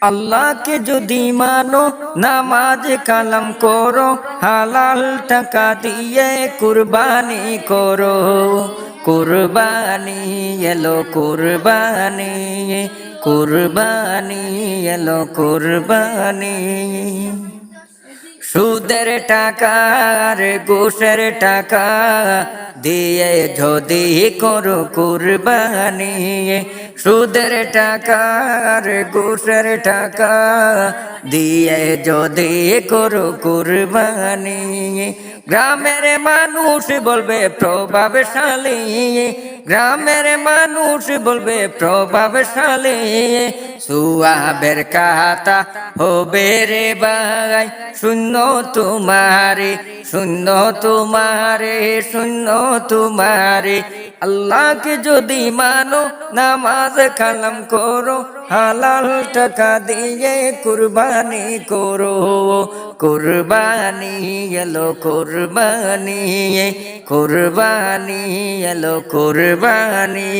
আল্লাহকে যদি মানো, নামাজ কালাম করো, হালাল টাকা দিয়ে কুরবানি করো। কুরবানি এলো, কুরবানি কুরবানি এলো, কুরবানি। সুদের টাকার ঘুষের টাকা দিয়ে যদি করো কুরবানি সুদের টাকার ঘুষের টাকা দিয়ে যদি করো কুরবানি, গ্রামের মানুষ বলবে প্রভাবশালী, গ্রামের মানুষ বলবে প্রভাবশালী, সুয়াবের কাতা হবে রে বাই শূন্য তোমারে শূন্য তোমারে শূন্য তোমারে আল্লাহকে যদি মানো, নামাজ কালাম করো, হালাল টাকা দিয়ে কুরবানি করো। কুরবানি এলো, কুরবানি কুরবানি এলো, কুরবানি।